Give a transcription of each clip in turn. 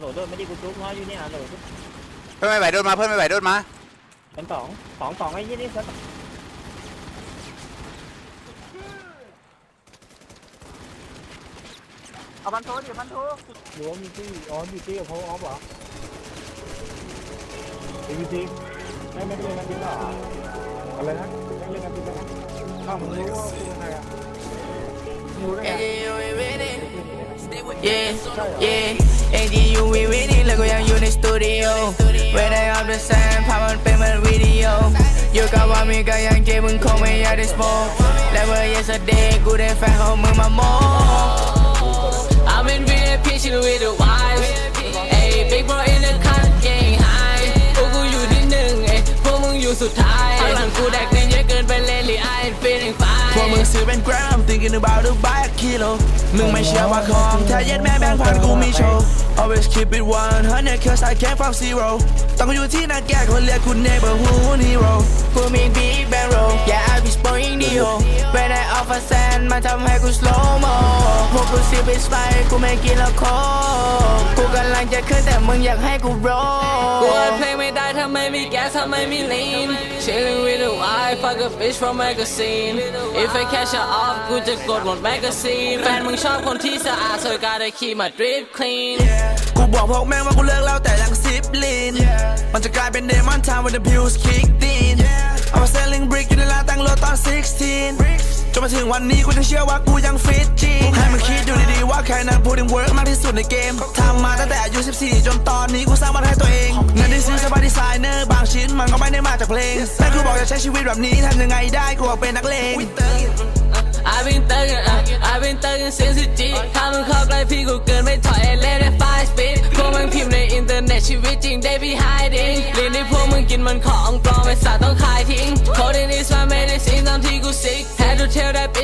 โหลดโดนไม่ได้กูจุ๊บง้ออยู่เนี่ยโหลดเพื่อนไม่ไหวโดนมาเพื่อนไม่ไหวโดนมาเป็นสองสองสองไอ้ยี่นี่สักเอาบันโทดิบันโทหรือว่ามีตี้อ๋อมีตี้กับเขาออฟเหรอมีตี้ไม่ไม่ได้เล่นกันจริงเหรออะไรนะไม่เล่นกันจริงนะข้าวมึงรู้ว่าคือยังไงอะรู้ได้ไง Yeah, yeah, ADU we winning แล้วก็ยังอยู่ในสตูดิโอ When I up the sand ภาพมันเป็นเหมือนวิดีโออยู่กับว่ามีก็ยั ซื้อเป็นกรัม thinking about to buy a kilo มึงไม่เชื่อว่าของแท้เย็ดแม่แบงค์พันกูมีโชว์ always keep it 100 cause I came from zero ต้องอยู่ที่นาแก่คนเรียกคุณ neighborhood hero กูมี big bang roll yeah I be spoiling the hoe when I offer sand มันทำให้กู slow mo พวกกูซีไปสไปกูไม่กินแล้วโคกกูกำลังจะขึ้นแต่มึงอยากให้กู roll กูอัดเพลงไม่ได้ถ้าไม่มีแก๊สถ้าไม่มี lean chilling with the wife fuck a bitch from magazine if I catch her off กูจะกดหมด magazine แฟนมึงชอบคนที่สะอาด so I gotta keep my drip clean กูบอกพวกแม่งว่ากูเลิกแล้วแต่ยังซิปลินมันจะกลายเป็นเดมอนทาม when the pills kick in เอามา selling brick อยู่ในร้าน ตั้งรถตอน 16 จนมาถึงวันนี้กูยังเชื่อว่ากูยังฟิตจริงให้มึงคิดดูดีๆว่าใครนั้น putting work มากที่สุดในเกมทำมาตั้งแต่อายุ 14 จนตอนนี้กูสร้างมันให้ตัวเองเงินที่ซื้อเสื้อผ้าดีไซเนอร์บางชิ้นมันก็ไม่ได้มาจากเพลงแม่กูบอกจะใช้ชีวิตแบบนี้ทำยังไงได้กูอยากเป็นนักเลง I've been thugging, uh, I've been thugging since the G ถ้ามึงเข้าใกล้พี่กูเกินไม่ถอยเล่นได้5 speed พวกมึงพิมพ์ในอินเทอร์เน็ตชีวิตจริงได้พี่ hiding ลิ้นที่พวกมึงกินมันของปลอมไอ้สัตว์ต้องขายทิ้ง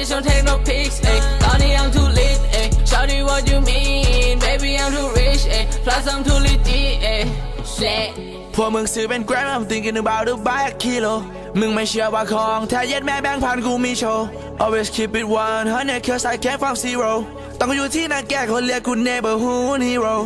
bitch don't take no pics เอ้ยตอนนี้ I'm too lit เอ้ย Shawty what you mean baby I'm too rich เอ้ย plus I'm too legit เอ้ย shit พวกมึงซื้อเป็นแกรม I'm thinking about to buy a kilo มึงไม่เชื่อว่าของแท้เย็ดแม่แบงพันกูมีโชว์ always keep it 100 cause I came from zero ต้องอยู่ที่นาแก่คนเรียกกู neighborhood hero